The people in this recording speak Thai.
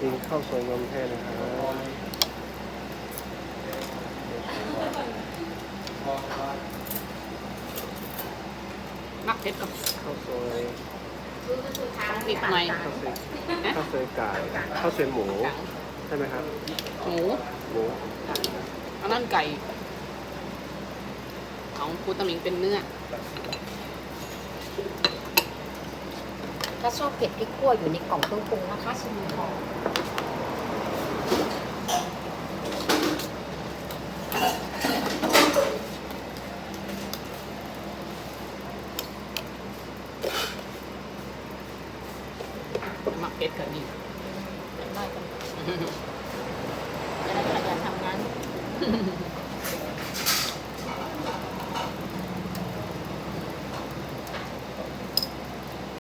กินข้าวสวยนมแท้นะครับมักเผ็ดกับข้าวสวยนิดหน่อยข้าวสวยข้าวสวยไก่ข้าวสวยหมู ใช่ไหมครับ หมูหมูอันนั้นไก่ ของปูตะหมิงเป็นเนื้อ ถ้าชอบเผ็ดพริกขั่วอยู่ในกล่องเครื่องปรุงนะคะชิมพอมักเผ็ดกับนี่ได้กันจะได้ขยันทำงาน